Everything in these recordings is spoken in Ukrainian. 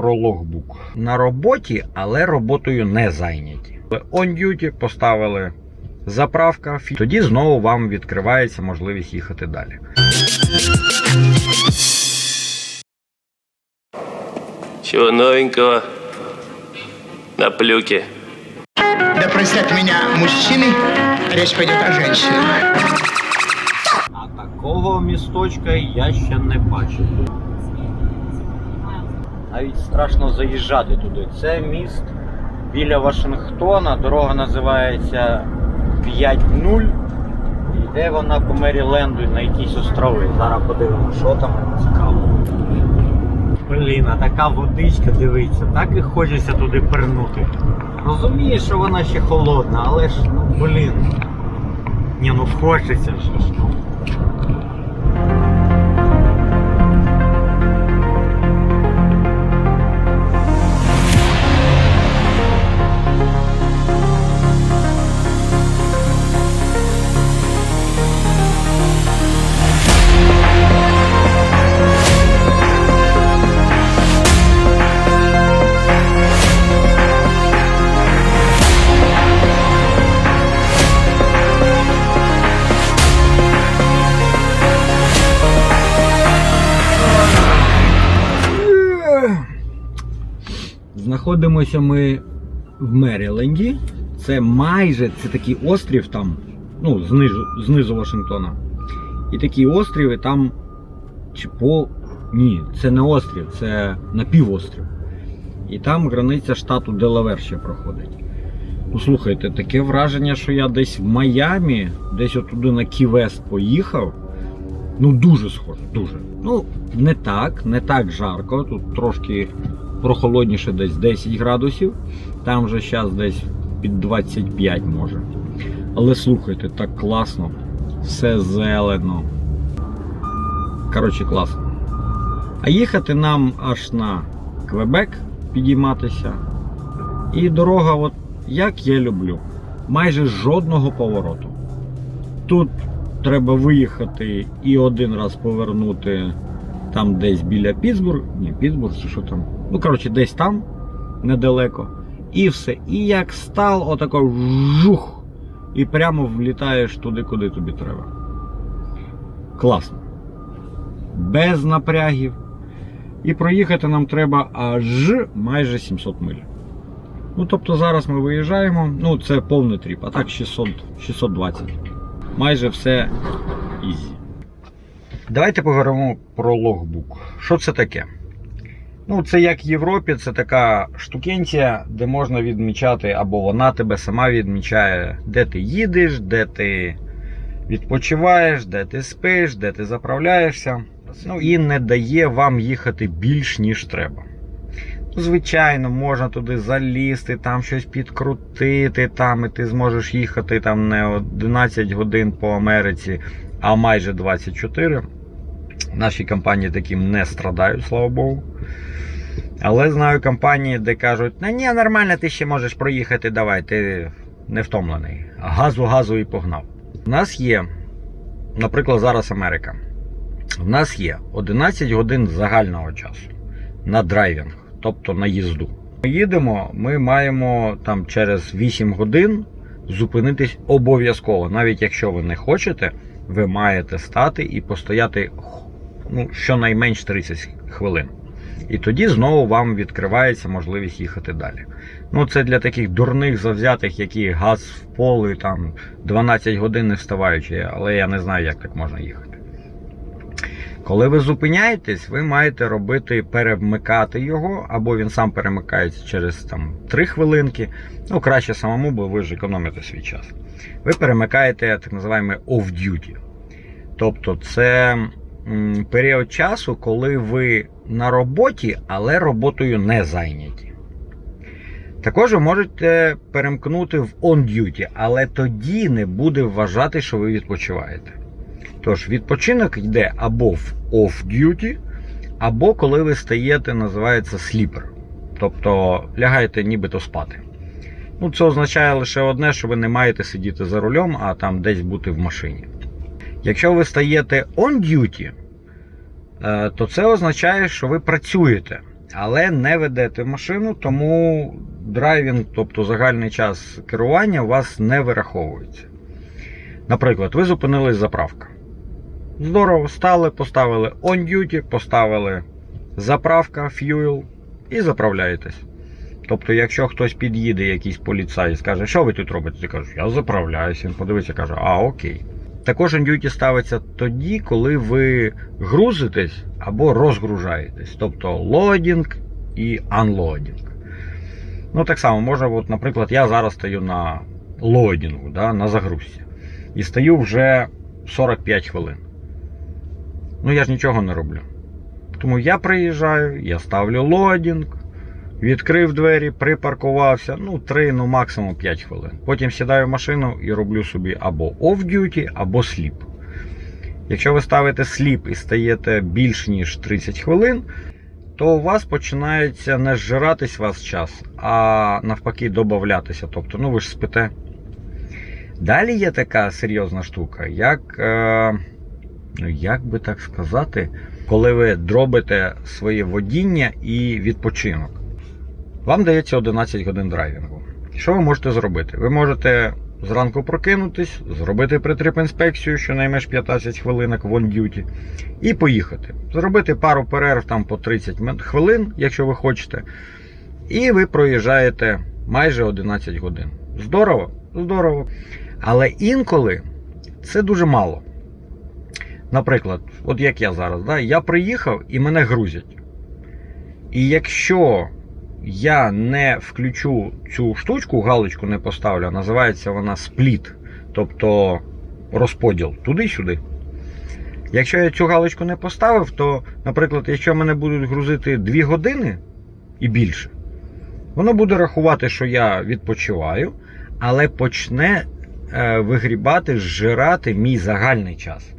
про логбук. На роботі, але роботою не зайняті. On duty поставили заправка, тоді знову вам відкривається можливість їхати далі. Чего новенького? На плюке. Да простят меня мужчины, речь пойдет о женщинах. А такого місточка я ще не бачив. Навіть страшно заїжджати туди. Це міст біля Вашингтона. Дорога називається 5.0. Йде вона по Меріленду на якісь острови. Зараз подивимося, що там цікаво. Блін, а така водичка, дивиться, так і хочеться туди пернути. Розумієш, що вона ще холодна, але ж, ну блін. Ні, ну хочеться ж. Знаходимося ми в Меріленді. Це майже це такий острів там, ну, знизу, знизу Вашингтона. І такі острів, там. Чи по. Ні, це не острів, це напівострів. І там границя штату Делавер ще проходить. Ну, слухайте, таке враження, що я десь в Майамі, десь отуди на Ківест поїхав. Ну, дуже схоже, дуже. Ну, не так, не так жарко. Тут трошки прохолодніше десь 10 градусів. Там вже зараз десь під 25 може. Але слухайте, так класно. Все зелено. Коротше, класно. А їхати нам аж на Квебек підійматися. І дорога, от як я люблю, майже жодного повороту. Тут треба виїхати і один раз повернути там десь біля Пітсбург. Ні, Пітсбург, чи що там. Ну, коротше, десь там, недалеко. І все. І як стал, отако жух. І прямо влітаєш туди, куди тобі треба. Класно. Без напрягів. І проїхати нам треба аж майже 700 миль. Ну, тобто зараз ми виїжджаємо, ну це повний тріп, а так 600, 620. Майже все ізі. Давайте поговоримо про логбук. Що це таке? Ну, це як в Європі, це така штукенція, де можна відмічати, або вона тебе сама відмічає, де ти їдеш, де ти відпочиваєш, де ти спиш, де ти заправляєшся. Ну і не дає вам їхати більш, ніж треба. Ну, Звичайно, можна туди залізти, там щось підкрутити, там, і ти зможеш їхати там не 11 годин по Америці, а майже 24. Наші компанії таким не страдають, слава Богу. Але знаю компанії, де кажуть, ну ні, нормально, ти ще можеш проїхати, давай, ти не втомлений. Газу, газу і погнав. У нас є, наприклад, зараз Америка. У нас є 11 годин загального часу на драйвінг, тобто на їзду. Ми їдемо, ми маємо там через 8 годин зупинитись обов'язково. Навіть якщо ви не хочете, ви маєте стати і постояти ну, щонайменш 30 хвилин. І тоді знову вам відкривається можливість їхати далі. Ну, це для таких дурних завзятих, які газ в поле, там 12 годин не вставаючи, але я не знаю, як так можна їхати. Коли ви зупиняєтесь, ви маєте робити перемикати його, або він сам перемикається через там 3 хвилинки. Ну, краще самому, бо ви ж економите свій час. Ви перемикаєте так називаємо off-duty. Тобто, це період часу, коли ви на роботі, але роботою не зайняті. Також ви можете перемкнути в on-duty, але тоді не буде вважати, що ви відпочиваєте. Тож, відпочинок йде або в off-duty, або коли ви стаєте, називається sleeper. Тобто лягаєте нібито спати. Ну, це означає лише одне, що ви не маєте сидіти за рулем, а там десь бути в машині. Якщо ви стаєте on duty, то це означає, що ви працюєте. але не ведете машину, тому драйвінг, тобто загальний час керування, у вас не вираховується. Наприклад, ви зупинились заправка. Здорово, стали, поставили on duty, поставили заправка, fuel і заправляєтесь. Тобто, якщо хтось під'їде, якийсь поліцай і скаже, що ви тут робите, ти кажеш, я заправляюся. Він подивиться, каже, а окей. Також on ставиться тоді, коли ви грузитесь або розгружаєтесь. Тобто лодінг і unloading. Ну, так само можна, от, наприклад, я зараз стою на лодінгу, да, на загрузці. І стою вже 45 хвилин. Ну, я ж нічого не роблю. Тому я приїжджаю, я ставлю лодінг, відкрив двері, припаркувався. Ну, 3, ну максимум 5 хвилин. Потім сідаю в машину і роблю собі або off-duty, або sleep. Якщо ви ставите сліп і стаєте більш ніж 30 хвилин, то у вас починається не зжиратись вас час, а навпаки додатися. Тобто, ну ви ж спите. Далі є така серйозна штука, як, е, ну, як би так сказати, коли ви дробите своє водіння і відпочинок. Вам дається 11 годин драйвінгу. Що ви можете зробити? Ви можете зранку прокинутись, зробити притрип-інспекцію, щонайменш 15 хвилинок в on-duty, і поїхати. Зробити пару перерв там по 30 хвилин, якщо ви хочете. І ви проїжджаєте майже 11 годин. Здорово? Здорово. Але інколи це дуже мало. Наприклад, от як я зараз, да, я приїхав і мене грузять. І якщо я не включу цю штучку, галочку не поставлю, називається вона спліт, тобто розподіл туди-сюди. Якщо я цю галочку не поставив, то, наприклад, якщо мене будуть грузити 2 години і більше, воно буде рахувати, що я відпочиваю, але почне е, вигрібати, зжирати мій загальний час.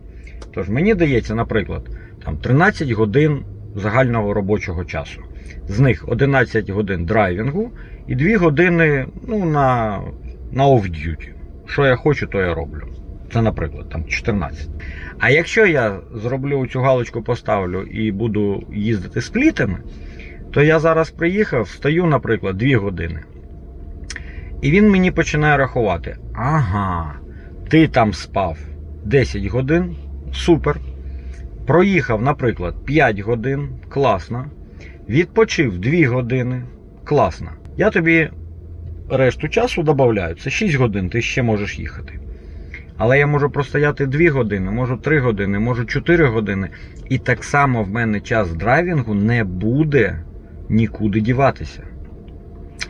Тож мені дається, наприклад, там 13 годин загального робочого часу. З них 11 годин драйвінгу і 2 години ну, на, на off-duty. Що я хочу, то я роблю. Це, наприклад, там 14. А якщо я зроблю цю галочку, поставлю і буду їздити сплітами, то я зараз приїхав, стою, наприклад, 2 години. І він мені починає рахувати: ага, ти там спав 10 годин, супер. Проїхав, наприклад, 5 годин, класно. Відпочив 2 години, класно. Я тобі решту часу додаю. Це 6 годин, ти ще можеш їхати. Але я можу простояти 2 години, можу 3 години, можу 4 години. І так само в мене час драйвінгу не буде нікуди діватися.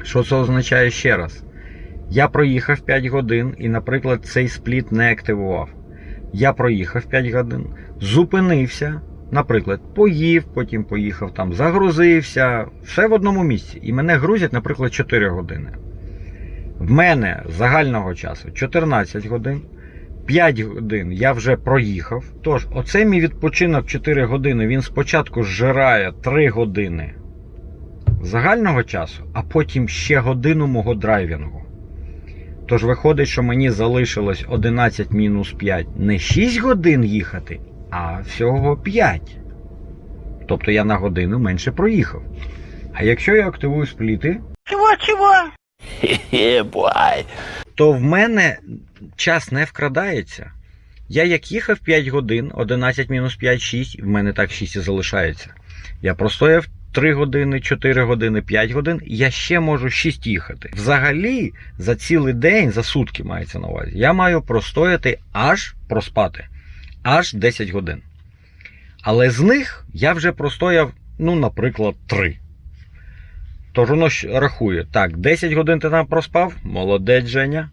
Що це означає ще раз? Я проїхав 5 годин і, наприклад, цей спліт не активував. Я проїхав 5 годин, зупинився, наприклад, поїв, потім поїхав там, загрузився, все в одному місці. І мене грузять, наприклад, 4 години. В мене загального часу 14 годин. 5 годин я вже проїхав. Тож, оцей мій відпочинок 4 години, він спочатку зжирає 3 години загального часу, а потім ще годину мого драйвінгу. Тож виходить, що мені залишилось 11 мінус 5 не 6 годин їхати, а всього 5. Тобто я на годину менше проїхав. А якщо я активую спліти, Yeah, boy. то в мене час не вкрадається. Я як їхав 5 годин, 11 мінус 5, 6, в мене так 6 і залишається. Я простояв 3 години, 4 години, 5 годин, я ще можу 6 їхати. Взагалі, за цілий день, за сутки мається на увазі, я маю простояти аж проспати, аж 10 годин. Але з них я вже простояв, ну, наприклад, 3. Тож воно ж рахує. Так, 10 годин ти там проспав, молодець Женя.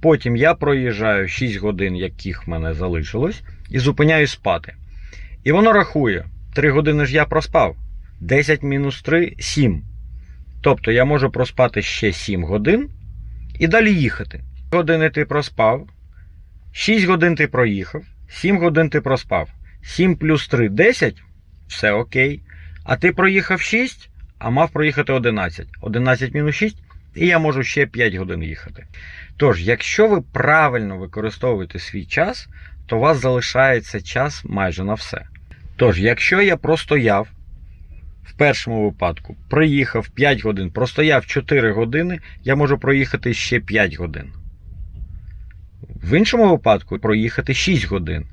Потім я проїжджаю 6 годин, яких в мене залишилось, і зупиняюсь спати. І воно рахує: 3 години ж я проспав. 10 мінус 3 7. Тобто я можу проспати ще 7 годин і далі їхати. Години ти проспав, 6 годин ти проїхав, 7 годин ти проспав. 7 плюс 3 10, все окей. А ти проїхав 6, а мав проїхати 11. 11 мінус 6, і я можу ще 5 годин їхати. Тож, якщо ви правильно використовуєте свій час, то у вас залишається час майже на все. Тож, якщо я простояв в першому випадку проїхав 5 годин, простояв 4 години, я можу проїхати ще 5 годин. В іншому випадку проїхати 6 годин.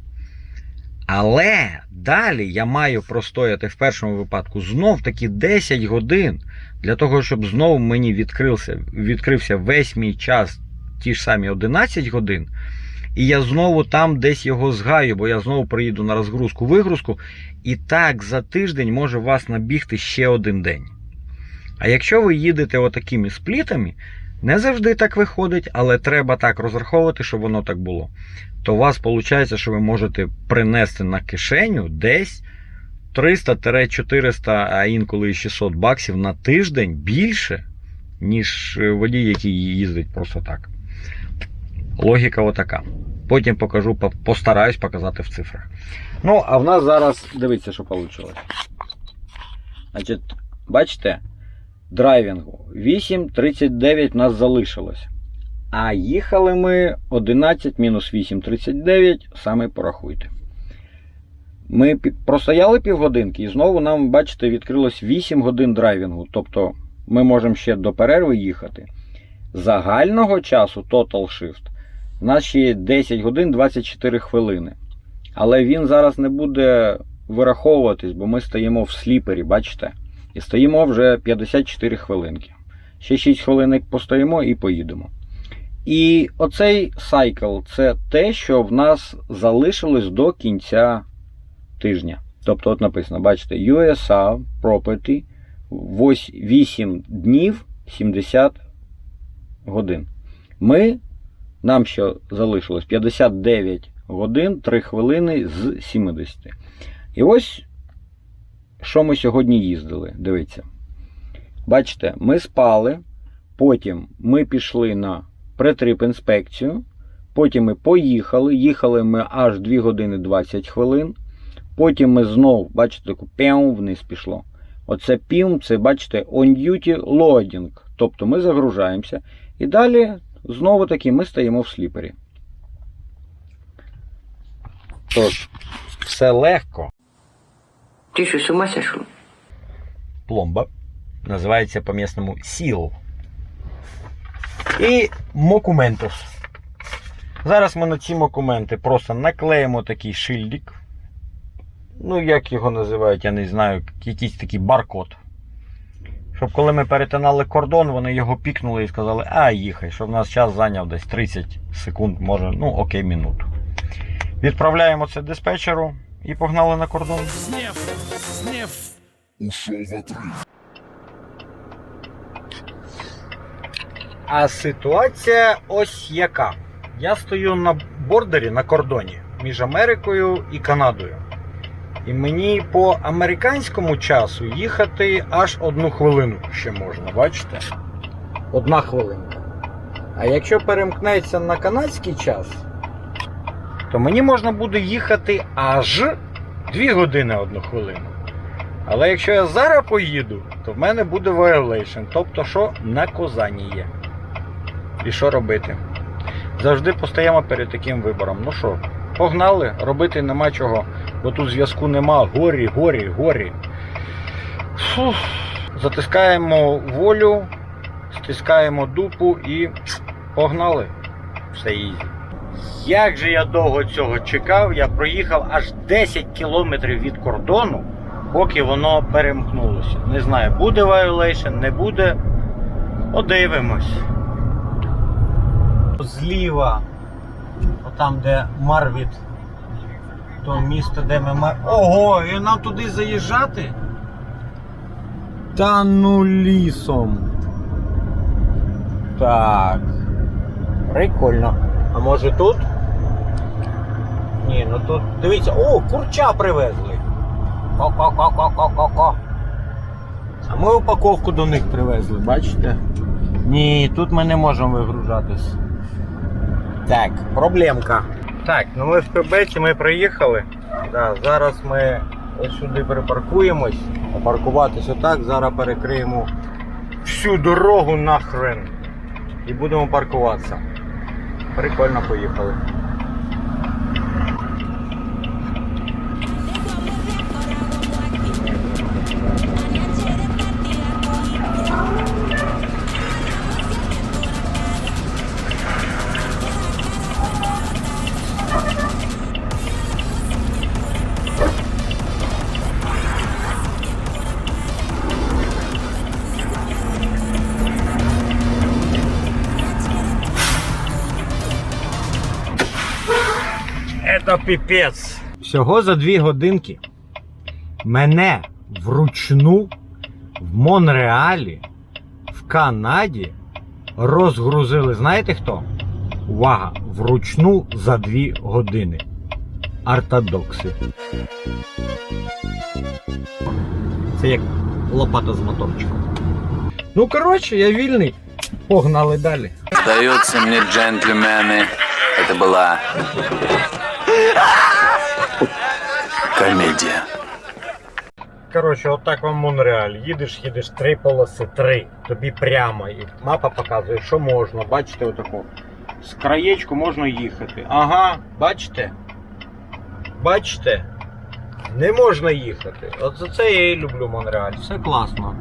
Але далі я маю простояти в першому випадку знов таки 10 годин для того, щоб знову мені відкрився, відкрився весь мій час, ті ж самі 11 годин. І я знову там десь його згаю, бо я знову приїду на розгрузку, вигрузку. І так за тиждень може вас набігти ще один день. А якщо ви їдете отакими сплітами, не завжди так виходить, але треба так розраховувати, щоб воно так було. То у вас виходить, що ви можете принести на кишеню десь 300-400, а інколи 600 баксів на тиждень більше, ніж водій, який їздить просто так. Логіка отака. Потім покажу, постараюсь показати в цифрах. Ну, а в нас зараз дивіться, що вийшло. Значить, бачите, драйвінгу 8.39 нас залишилось. А їхали ми 11 мінус 8.39, саме порахуйте. Ми простояли півгодинки і знову нам, бачите, відкрилось 8 годин драйвінгу. Тобто ми можемо ще до перерви їхати. Загального часу Total Shift у нас ще є 10 годин 24 хвилини. Але він зараз не буде вираховуватись, бо ми стоїмо в сліпері, бачите? І стоїмо вже 54 хвилинки. Ще 6 хвилинок постоїмо і поїдемо. І оцей сайкл це те, що в нас залишилось до кінця тижня. Тобто, от написано, бачите, USA Property 8 днів 70 годин. Ми, нам ще залишилось 59 годин 3 хвилини з 70. І ось що ми сьогодні їздили. Дивіться. Бачите, ми спали, потім ми пішли на притрип інспекцію, потім ми поїхали. Їхали ми аж 2 години 20 хвилин. Потім ми знов, бачите, таку п'яу вниз пішло. Оце пім, це, бачите, on duty loading. Тобто ми загружаємося. І далі знову таки ми стоїмо в сліпері. Тож, все легко. Ты что, с ума сошел? пломба. Називається по-місному сіл. І мокументус. Зараз ми на ці мокументи просто наклеїмо такий шильдик. Ну, як його називають, я не знаю, якийсь такий баркод. Щоб коли ми перетинали кордон, вони його пікнули і сказали, а їхай, щоб в нас час зайняв десь 30 секунд, може, ну окей, минуту. Відправляємо це диспетчеру і погнали на кордон. А ситуація ось яка. Я стою на бордері на кордоні між Америкою і Канадою. І мені по американському часу їхати аж одну хвилину ще можна, бачите? Одна хвилинка. А якщо перемкнеться на канадський час, то мені можна буде їхати аж 2 години одну хвилину. Але якщо я зараз поїду, то в мене буде violation, тобто що наказання. І що робити? Завжди постаємо перед таким вибором. Ну що, погнали, робити нема чого, бо тут зв'язку нема. Горі, горі, горі. Фух. Затискаємо волю, стискаємо дупу і погнали. Все ізі. Як же я довго цього чекав, я проїхав аж 10 кілометрів від кордону, поки воно перемкнулося. Не знаю, буде violation, не буде. Подивимось. Зліва, отам, де Марвіт, то місто, де ми мар... Ого, і нам туди заїжджати? Та ну лісом. Так. Прикольно. А може тут? Ні, ну тут. Дивіться, о, курча привезли. Ко-ко-ко-ко-ко-ко. А ми упаковку до них привезли, бачите? Ні, тут ми не можемо вигружатись. Так, проблемка. Так, ну ми в Квебеці ми приїхали. Да, зараз ми ось сюди припаркуємось. А паркуватись отак, зараз перекриємо всю дорогу нахрен. І будемо паркуватися. Прикольно поїхали. піпець. Всього за дві годинки мене вручну в Монреалі, в Канаді розгрузили. Знаєте хто? Увага! Вручну за дві години. Ортодокси. Це як лопата з моторчиком. Ну, коротше, я вільний. Погнали далі. Сдаются мне джентльмены. Это была комедия. Коротше, отак вам Монреаль. Їдеш, їдеш три полоси, три. Тобі прямо. І мапа показує, що можна. Бачите, отаку. З краєчку можна їхати. Ага, бачите? Бачите? Не можна їхати. От за це я і люблю Монреаль. Все класно.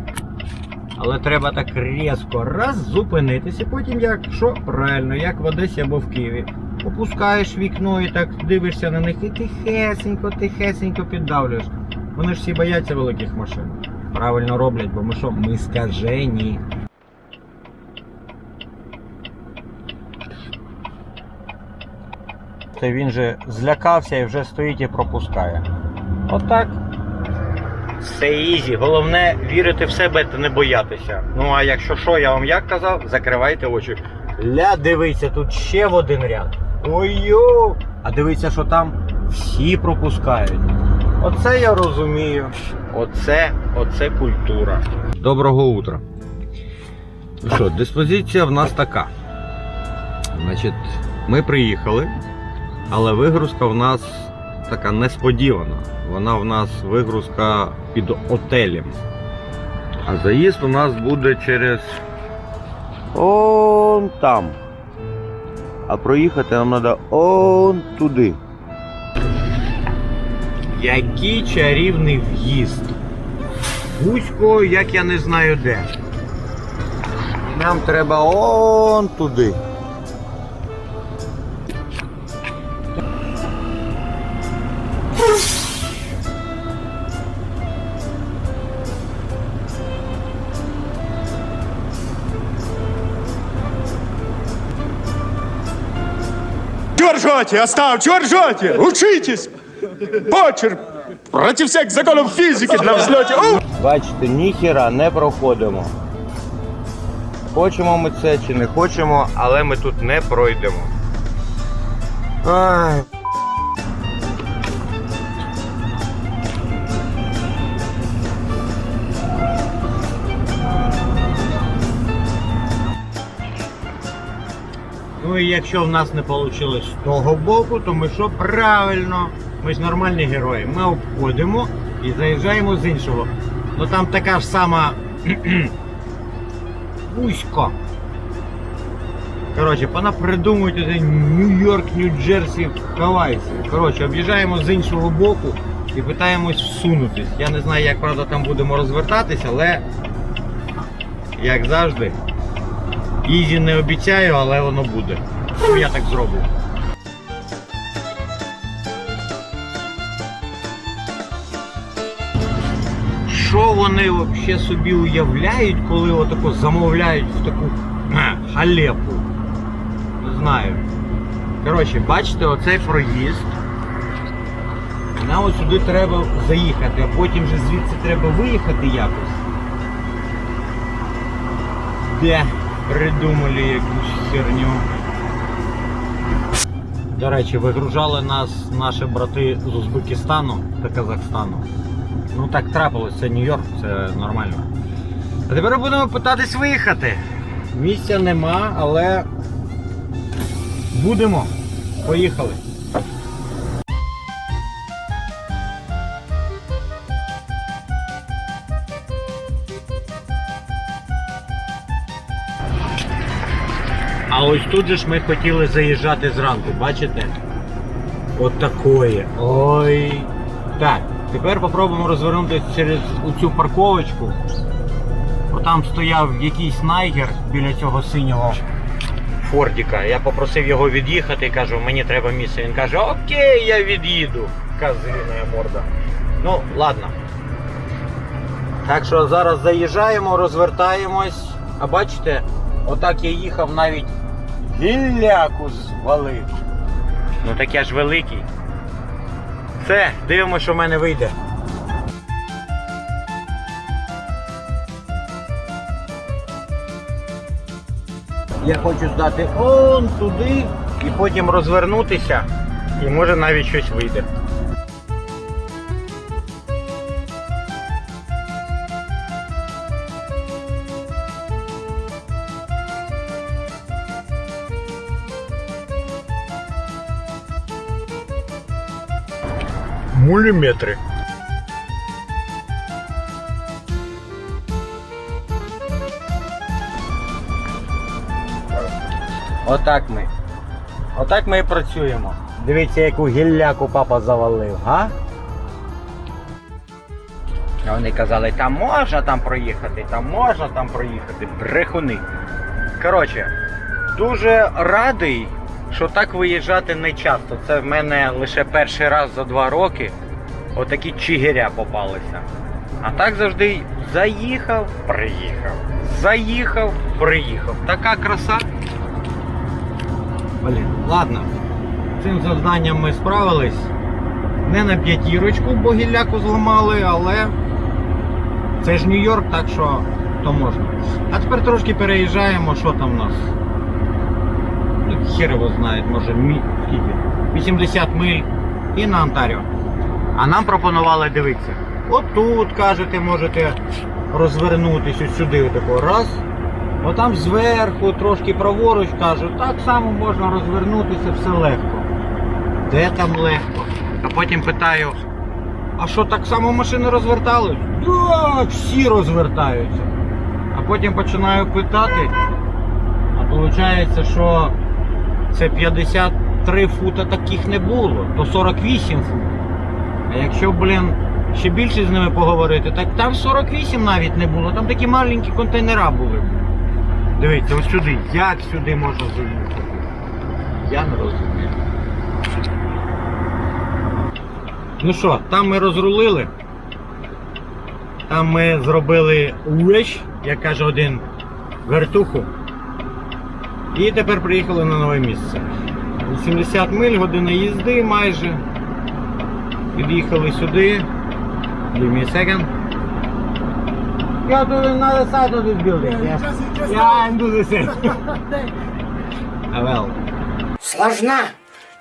Але треба так різко раз зупинитися, потім як що правильно, як в Одесі або в Києві. Опускаєш вікно і так дивишся на них і тихесенько, тихесенько піддавлюєш. Вони ж всі бояться великих машин. Правильно роблять, бо ми що, ми скажені. Та він же злякався і вже стоїть і пропускає. Отак. Все ізі. Головне вірити в себе та не боятися. Ну а якщо що, я вам як казав, закривайте очі. Ля, дивіться, тут ще в один ряд. Ой-йо! А дивіться, що там всі пропускають. Оце я розумію. Оце, оце культура. Доброго утра. Ну що, диспозиція в нас така. Значить, ми приїхали, але вигрузка в нас така несподівана. Вона в нас вигрузка під отелем. А заїзд у нас буде через. Он там. А проїхати нам треба он туди. Який чарівний в'їзд. Вузько, як я не знаю де. Нам треба он туди. Чего ржете? Остав, чего ржете? Учитесь! Почерк! Проти всех законов фізики на взльоті. Бачите, ніхіра не проходимо. Хочемо ми це чи не хочемо, але ми тут не пройдемо. Ай. Якщо в нас не вийшло з того боку, то ми що правильно? Ми ж нормальні герої. Ми обходимо і заїжджаємо з іншого. Ну там така ж сама вузько. Коротше, пона придумують Нью-Йорк, Нью-Джерсі, Хавайці. Коротше, об'їжджаємо з іншого боку і питаємось всунутись. Я не знаю, як правда там будемо розвертатись, але як завжди. Ізі не обіцяю, але воно буде. Я так зроблю. Що вони взагалі собі уявляють, коли отако замовляють в таку халепу? Не знаю. Коротше, бачите, оцей проїзд. Нам от сюди треба заїхати, а потім же звідси треба виїхати якось. Де придумали якусь херню. До речі, вигружали нас наші брати з Узбекистану та Казахстану. Ну так трапилось, це Нью-Йорк, це нормально. А тепер будемо питатись виїхати. Місця нема, але будемо. Поїхали. Ось тут же ж ми хотіли заїжджати зранку, бачите? От такої. Ой. Так, тепер попробуємо розвернутися через цю парковочку. Отам стояв якийсь найгер біля цього синього Фордіка. Я попросив його від'їхати і кажу, мені треба місце. Він каже, окей, я від'їду. Козліна морда. Ну, ладно. Так що зараз заїжджаємо, розвертаємось. А бачите, отак я їхав навіть гілляку звалив. Ну так я ж великий. Все, дивимося, що в мене вийде. Я хочу здати он туди і потім розвернутися, і може навіть щось вийде. Муліметри. Отак ми. Отак ми і працюємо. Дивіться, яку гілляку папа завалив, га? А вони казали, там можна там проїхати, там можна там проїхати. Брехуни. Коротше, дуже радий, що так виїжджати не часто. Це в мене лише перший раз за два роки. Отакі чигиря попалися. А так завжди заїхав, приїхав. Заїхав, приїхав. Така краса. Блін, ладно. Цим завданням ми справились. Не на п'ятірочку, бо гілляку зламали, але це ж Нью-Йорк, так що то можна. А тепер трошки переїжджаємо, що там у нас. Ну, хер його знає, може мі... скільки? 80 миль і на Онтаріо. А нам пропонували дивитися. Отут, кажете, можете розвернутися сюди, отако раз. Отам зверху, трошки праворуч кажуть, так само можна розвернутися, все легко. Де там легко? А потім питаю, а що так само машини розвертались? Так, всі розвертаються. А потім починаю питати, а виходить, що це 53 фута таких не було, то 48 фут. А якщо, блін, ще більше з ними поговорити, так там 48 навіть не було, там такі маленькі контейнера були. Дивіться, ось сюди. Як сюди можна заїхати? Я не розумію. Ну що, там ми розрулили. Там ми зробили вещ, як каже один вертуху. І тепер приїхали на нове місце. 80 миль, година їзди майже. Під'їхали сюди. Give me a second. Я do another side of this building. Yeah, yeah I'm do the same. Ah, well. Сложна,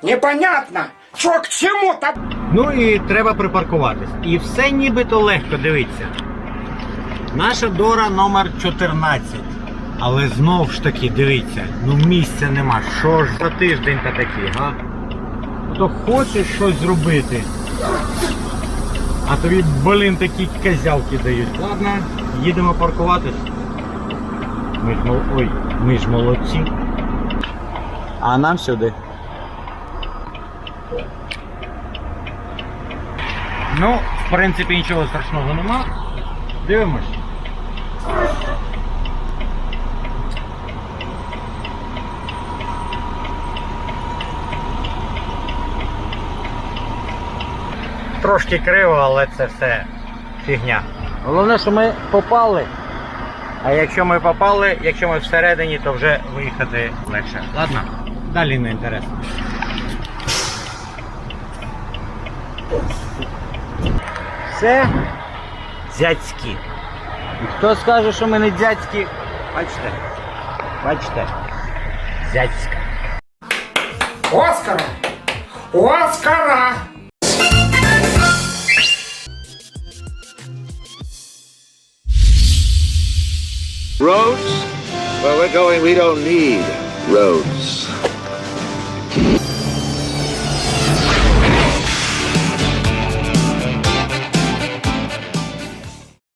непонятно, что к чему-то. Ну і треба припаркуватись. І все нібито легко, дивіться. Наша Дора номер 14. Але знов ж таки, дивіться, ну місця нема. Що ж за тиждень та такий, га? То хочеш щось зробити. А тобі, блін, такі козявки дають. Ладно, їдемо паркуватись. Ми ж мол... Ой, ми ж молодці. А нам сюди. Ну, в принципі, нічого страшного нема. Дивимось. Трошки криво, але це все фігня. Головне, що ми попали. А якщо ми попали, якщо ми всередині, то вже виїхати легше. Ладно, далі не інтересно. Це дядьки. І хто скаже, що ми не дядьки, бачите? Бачите? Дядька. Оскара! Оскара! Roads? Where we're going, we don't need roads.